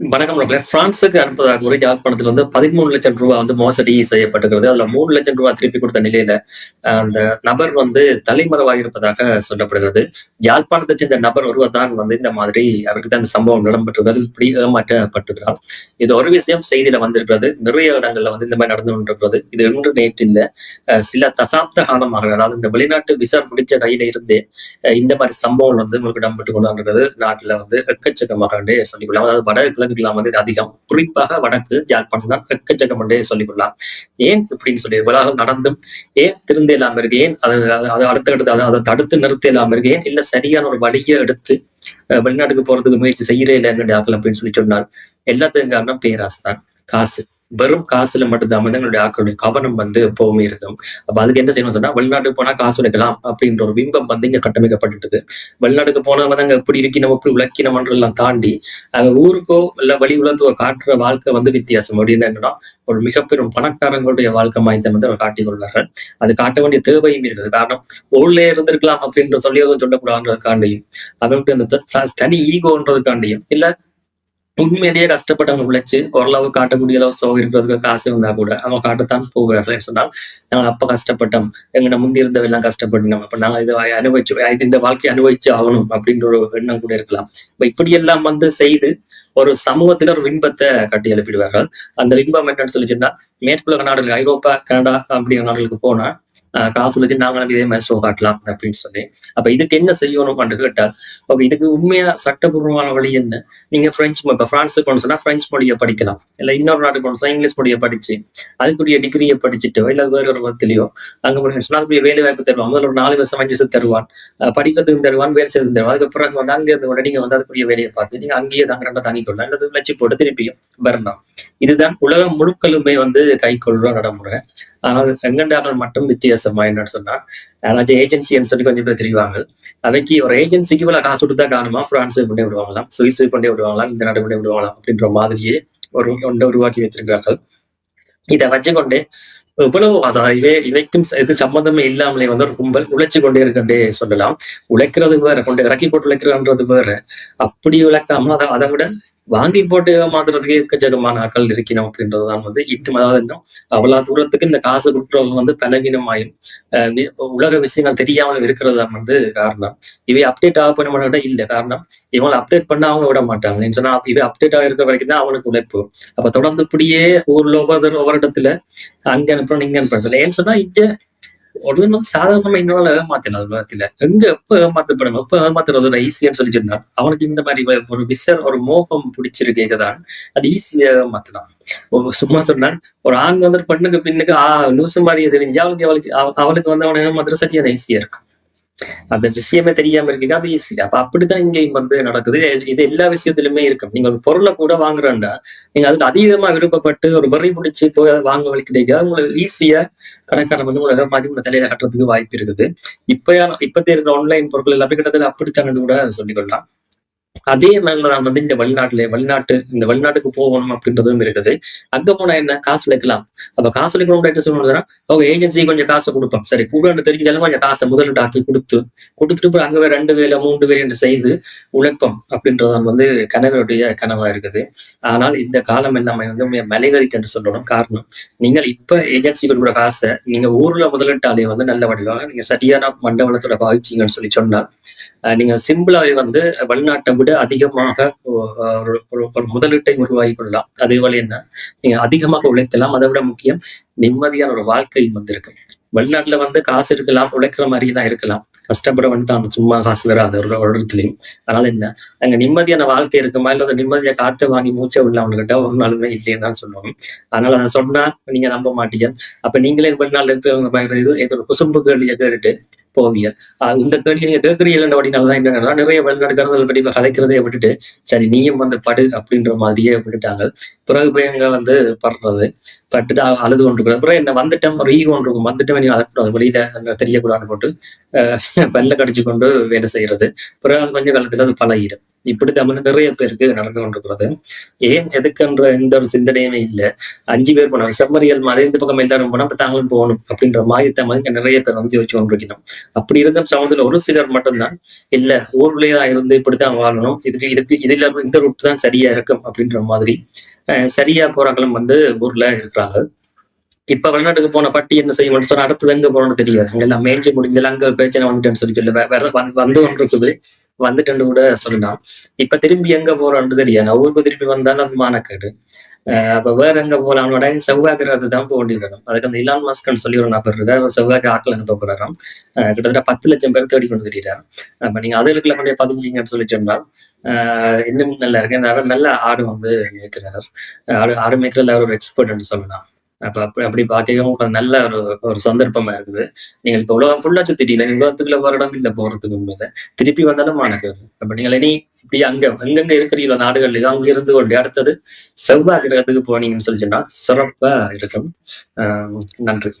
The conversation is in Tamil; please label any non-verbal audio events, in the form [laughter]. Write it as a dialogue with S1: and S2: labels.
S1: வணக்கம் நண்பர்களே. பிரான்சுக்கு அனுப்புவதாக முறை யாழ்ப்பாணத்தில் வந்து 13,00,000 ரூபா வந்து மோசடி செய்யப்பட்டிருக்கிறது. அதுல மூணு லட்சம் ரூபாய் திருப்பி கொடுத்த நிலையில, அந்த நபர் வந்து தலைமறைவாகியிருப்பதாக சொல்லப்படுகிறது. யாழ்ப்பாணத்தை சேர்ந்த நபர் ஒருவர் தான் வந்து இந்த மாதிரி அவருக்கு தான் இந்த சம்பவம் இடம்பெற்றிருக்கிறது. இப்படி ஏமாற்றப்பட்டிருக்கிறார். இது ஒரு விஷயம் செய்தியில வந்திருக்கிறது. நிறைய இடங்கள்ல வந்து இந்த மாதிரி நடந்து கொண்டிருக்கிறது. இது இன்று நேற்று இல்ல. சில தசாப்த காலமாக அதாவது இந்த வெளிநாட்டு விசா முடிச்ச கையில இருந்தே இந்த மாதிரி சம்பவம் வந்து உங்களுக்கு இடம்பெற்று கொண்டாடுறது நாட்டுல வந்து எக்கச்சக்கமாக சொல்லிக்கொள்ளலாம். அதாவது வடகிழக்குலாம் வந்து அதிகம். குறிப்பாக வடக்கு யாழ்ப்பாணம் தான் எக்கச்சக்கம் என்றே சொல்லிக்கொள்ளலாம். ஏன் இப்படின்னு சொல்லி இவ்வளவு நடந்தும் ஏன் திருந்த இல்லாம இருக்கு? ஏன் அது அது அது அடுத்தடுத்து அதை அத தடுத்து நிறுத்த இல்லாம இருக்கு? ஏன் இல்ல சரியான ஒரு வழியை எடுத்து வெளிநாட்டுக்கு போறதுக்கு முயற்சி செய்யறே இல்லை எங்களுடைய ஆட்கள் அப்படின்னு சொல்லி சொன்னார் எல்லாத்துக்கும் காரணம் பேராசை தான். காசு. வெறும் காசுல மட்டும்தான் வந்து ஆக்களுடைய கவனம் வந்து எப்பவுமே இருக்கும். அப்ப அதுக்கு என்ன செய்யணும் சொன்னா, வெளிநாட்டுக்கு போனா காசு எடுக்கலாம் அப்படின்ற ஒரு பிம்பம் வந்து இங்க கட்டமைக்கப்பட்டுட்டது. வெளிநாட்டுக்கு போனவங்க அங்க எப்படி இருக்கணும், எப்படி உழைக்கணும்ன்றதெல்லாம் தாண்டி, அங்க ஊருக்கோ இல்ல வெளி உலகத்துக்கோ காட்டுற வாழ்க்கை வந்து வித்தியாசம். அப்படின்னு என்னன்னா, ஒரு மிகப்பெரும் பணக்காரங்களுடைய வாழ்க்கை மாயத்தை வந்து அவர் காட்டிக் கொள்வார்கள். அது காட்ட வேண்டிய தேவையும் இருக்குது. காரணம் உள்ளே இருந்திருக்கலாம் அப்படின்ற சொல்லி சொல்லக்கூடாதுன்றதுக்காண்டியும், அவங்களுக்கு அந்த தனி ஈகோன்றதுக்காண்டியும், இல்ல உண்மையிலேயே கஷ்டப்பட்டவங்க உழைச்சு ஓரளவு காட்டக்கூடிய அளவு சுகம் இருக்கிறதுக்கு காசு இருந்தா கூட அவங்க காட்டத்தான் போகிறார்கள் சொன்னால், நாங்க அப்ப கஷ்டப்பட்டோம். எங்கன முந்தி இருந்தவெல்லாம் கஷ்டப்பட்டோம். அப்ப நாங்க இதை அனுபவிச்சு இது இந்த வாழ்க்கைய அனுபவிச்சு ஆகணும் அப்படின்ற ஒரு எண்ணம் கூட இருக்கலாம். இப்ப இப்படியெல்லாம் வந்து செய்து ஒரு சமூகத்தில் ஒரு இன்பத்தை கட்டி எழுப்பிடுவார்கள். அந்த இன்பம் என்னன்னு சொல்லி சொன்னா, மேற்குலக நாடுகள் ஐரோப்பா, கனடா அப்படிங்கிற நாடுகளுக்கு போனா, காசு வச்சு நாங்களும் இதே மாதிரி ஷோ காட்டலாம் அப்படின்னு சொல்லி. அப்ப இதுக்கு என்ன செய்யணும் என்று கேட்டால், அப்ப இதுக்கு உண்மையா சட்டபூர்வமான வழி என்ன? நீங்க பிரெஞ்சு இப்ப பிரான்ஸுக்கு போகணும்னு சொன்னா பிரெஞ்சு மொழிய படிக்கலாம். இல்ல இன்னொரு நாட்டுக்கு போகணும்னு சொன்னா இங்கிலீஷ் மொழிய படிச்சு, அதுக்குரிய டிகிரிய படிச்சுட்டோ, இல்ல வேற ஒரு விதத்திலயோ, அங்க போனீங்கன்னு சொன்னா அதுக்குரிய வேலை வாய்ப்பு தருவான். முதல்ல ஒரு நாலு வருஷம், அஞ்சு வருஷம் தருவான். படிக்கிறதுக்கு தருவான், வேலை செய்து தருவான். அதுக்கு பிறகு வந்து அங்க இருந்து உடனே நீங்க வந்து அதுக்குரிய வேலையை பார்த்து, நீங்க அங்கேயே தங்குறதா தாங்கி கொள்ளலாம். அல்லது லட்சி போட்டு திருப்பியும் வரலாம். இதுதான் உலகம் முழுக்களுமே வந்து கை கைக்கொள்ற நடைமுறை. ஆனால் எங்கண்டார்கள் மட்டும் வித்தியாசம் என்னன்னு சொன்னா, யாராச்சும் ஏஜென்சின்னு சொல்லி கொஞ்சம் பேர் தெரிவாங்க அவைக்கு ஒரு ஏஜென்சிக்கு இவ்வளவு காசு கொடுத்தா காணுமா, பிரான்ஸுக்கு பண்ணி விடுவாங்களாம், சுவிஸ் கொண்டே விடுவாங்களாம், இந்த நாடு பண்ணி விடுவாங்களாம் அப்படின்ற மாதிரியே ஒரு ஒன்றை உருவாக்கி வைத்திருக்கிறார்கள். இதை வச்சுக்கொண்டே இவ்வளவு அதாவது இவை இவைக்கும் இது சம்பந்தமே இல்லாமலே வந்து ஒரு கும்பல் உழைச்சு கொண்டே இருக்குன்றே சொல்லலாம். உழைக்கிறது வேற, கொண்டு இறக்கி போட்டு உழைக்கிறான்றது வேற. அப்படி உழைக்காம அதை அதை விட வாங்கி போட்டு மாத்துறதுக்கு எக்கச்சக்கமான ஆட்கள் இருக்கணும் அப்படின்றதுதான் வந்து இன்னும் அதாவது இன்னும் அவ்வளவு தூரத்துக்கு இந்த காசு குற்றவங்க வந்து பலவீனமாயும், உலக விஷயங்கள் தெரியாமல் இருக்கிறது தான் வந்து காரணம். இவை அப்டேட் ஆக பண்ண மாட்டா இல்ல. காரணம் இவங்களை அப்டேட் பண்ணா அவங்க விட மாட்டாங்க. சொன்னா இவை அப்டேட் ஆக இருக்கிற வரைக்கும் தான் அவனுக்கு உழைப்பு. அப்ப தொடர்ந்து இப்படியே ஊர்ல ஒவ்வொரு ஒவ்வொரு இடத்துல அங்க அனுப்புறோம், இங்க அனுப்புறோம். ஏன்னு சொன்னா இங்க ஒரு இன்னும் சாதாரணமா இன்னொரு ஏமாத்தலாம் உலகத்துல. எங்க எப்ப ஏமாத்தப்படும், எப்ப ஏமாத்துறது ஈஸியான்னு சொல்லி சொன்னார் அவனுக்கு இந்த மாதிரி ஒரு விசர் ஒரு மோகம் பிடிச்சிருக்கேதான் அது ஈஸியா ஏமாத்தினான் ஒரு சும்மா சொன்னான் ஒரு ஆண் வந்து பெண்ணுக்கு பின்னுக்கு ஆ லூசு மாதிரி தெரிஞ்சு அவளுக்கு அவளுக்கு அவ அவளுக்கு வந்து அவன ஏமாத்துறது சரியான ஈஸியா இருக்கும். அந்த விஷயமே தெரியாம இருக்கீங்க. அது ஈஸி. அப்ப அப்படித்தான் இங்கேயும் வந்து நடக்குது. இது எல்லா விஷயத்திலுமே இருக்கும். நீங்க ஒரு பொருளை கூட வாங்குறேன்டா, நீங்க அதுக்கு அதீதமா விருப்பப்பட்டு ஒரு வரி பிடிச்சி போய் அதை வாங்க வழி கிடைக்காது. உங்களுக்கு ஈஸியா கணக்கான வந்து உங்கள மாதிரி உங்களை தலையில கட்டுறதுக்கு வாய்ப்பு இருக்குது. இப்ப இப்ப இருக்கிற ஆன்லைன் பொருட்கள் எல்லாமே கிட்டத்தட்ட அப்படித்தான் கூட சொல்லிக்கொள்ளலாம். அதே மாதிரிதான் வந்து இந்த வெளிநாட்டிலே வெளிநாட்டு இந்த வெளிநாட்டுக்கு போகணும் அப்படின்றதும் இருக்குது. அங்க போனா என்ன காசு உழைக்கலாம். அப்ப காசு உழைக்கணும்னா என்ன சொல்லணும்னா, அவங்க ஏஜென்சி கொஞ்சம் காசு கொடுப்போம் சரி கூடன்னு தெரிஞ்சாலும் கொஞ்சம் காசை முதலீடு ஆக்கி கொடுத்து குடுத்துட்டு போய் அங்க 2 வேலை, மூன்று வேலை என்று செய்து உழைப்போம் அப்படின்றது வந்து கணவருடைய கனவா இருக்குது. ஆனால் இந்த காலம் எல்லாமே வந்து உண்மையா மலைகறிக்கு என்று சொல்லணும். காரணம், நீங்கள் இப்ப ஏஜென்சி கொடுக்குற காசை நீங்க ஊர்ல முதலீட்டாலே வந்து நல்ல வடிவாக நீங்க சரியான மண்டபலத்தோட பாதிச்சீங்கன்னு சொல்லி சொன்னா நீங்க சிம்பிளாவே வந்து வெளிநாட்டை விட அதிகமாக ஒரு ஒரு முதலீட்டை உருவாகி கொள்ளலாம். அதே போல என்ன, நீங்க அதிகமாக உழைக்கலாம். அதை விட முக்கியம் நிம்மதியான ஒரு வாழ்க்கை வந்திருக்கு வெளிநாட்டுல வந்து காசு இருக்கலாம், உழைக்கிற மாதிரி தான் இருக்கலாம். கஷ்டப்பட தான் சும்மா காசு வராது ஒரு ஒரு அதனால என்ன, அங்க நிம்மதியான வாழ்க்கை இருக்குமா, இல்ல நிம்மதியா காத்து வாங்கி மூச்சை உள்ள கேட்டா ஒரு நாளுமே இல்லைன்னு தான் அதனால அத சொன்னா நீங்க நம்ப மாட்டீங்க. அப்ப நீங்களே வெளிநாள் இருக்கிறவங்க பயங்கர ஏதோ ஒரு குசும்பு கேள்வியை கேட்டுட்டு போவீங்க. இந்த கேள்விய நீங்க கேட்கிறீங்கன்றபடினால தான் என்ன நிறைய வெளிநாட்டுக்காரர்கள் பத்தி கதைக்கிறதே விட்டுட்டு, சரி நீயும் வந்து படு அப்படின்ற மாதிரியே விட்டுட்டாங்க. பிறகு போய் அங்க வந்து படுறது. பட்டுட்டு அழுது அழுது கொண்டிருக்கிறது அப்புறம் என்ன வந்துட்டேன் ஒரு ஈகோ ஒன்று இருக்கும். வந்துட்டேன் நீ அழக்கூடாது வெளியில தெரியக்கூடாது போட்டு அஹ் [laughs] பல்ல கடிச்சு கொண்டு வேலை செய்யறது. பிறகு அது கொஞ்ச காலத்துல அது பழகிடும். இப்படி தமிழ் நிறைய பேருக்கு நடந்து கொண்டிருக்கிறது. ஏன் எதுக்குன்ற எந்த ஒரு சிந்தனையுமே இல்லை. அஞ்சு பேர் போனாங்க செம்மறியல் மாதிரி இந்த பக்கம் எல்லாரும் போனா தாங்களும் போகணும் அப்படின்ற மாயத்தை மாதிரி நிறைய பேர் வந்து யோசிச்சு கொண்டிருக்கணும். அப்படி இருந்த சமூகத்துல ஒரு சிலர் மட்டும்தான் இல்ல ஊர்லயே தான் இருந்து இப்படித்தான் வாழணும். இதுக்கு இதுக்கு இதுல இந்த ரூட் தான் சரியா இருக்கும் அப்படின்ற மாதிரி சரியா போறாங்களும் வந்து ஊர்ல இருக்கிறாங்க. இப்ப வெளிநாட்டுக்கு போன பட்டி என்ன செய்ய மட்டும் சொன்னா அடுத்தது எங்க போறோம்னு தெரியாது. அங்கெல்லாம் எல்லாம் முடிஞ்சல அங்க பிரச்சனை வந்துட்டேன்னு சொல்லி சொல்லி வேற வந்து வந்து கொண்டு இருக்குது வந்துட்டேன்னு கூட சொல்லலாம். இப்ப திரும்பி எங்க போறோம்னு தெரியாது. ஊருக்கு திரும்பி வந்தாலும் அது மானக்கேடு. அப்ப வேற எங்க போலாம்னோட செவ்வாய் கிரகத்தை தான் போக வேண்டி வரும் அதுக்கு அந்த இலான் மாஸ்கன் சொல்லி ஒரு நபர் இருக்கு அவர் செவ்வாய்க்கு ஆட்கள் அனுப்ப போறாராம். கிட்டத்தட்ட பத்து லட்சம் பேர் தேடி கொண்டு தெரியுறாரு அப்ப நீங்க அதுக்குள்ள கொண்டு பதிஞ்சிங்கன்னு சொல்லி சொன்னால் ஆஹ் இன்னும் நல்லா இருக்கு. இந்த நல்ல ஆடு வந்து மேய்க்கிறார். ஆடு ஆடு மேய்க்கிறதுல அவர் ஒரு எக்ஸ்பர்ட்னு சொல்லலாம். அப்ப அப்படி அப்படி பார்க்கவும் நல்ல ஒரு ஒரு சந்தர்ப்பமா இருக்குது. நீங்கள் இப்ப உலகம் ஃபுல்லா சுத்திட்டீங்க உலகத்துக்குள்ள போற இல்ல போறதுக்கு உண்மையில திருப்பி வந்தாலும் எனக்கு அப்ப நீங்கள் இனி இப்படி அங்க எங்கெங்க இருக்கிறீங்களோ நாடுகள்லயோ அங்க இருந்து கொண்டு அடுத்தது செவ்வாய் கிரகத்துக்கு போனீங்கன்னு சொல்லி சொன்னா சிறப்பா இருக்கும். ஆஹ் நன்றி.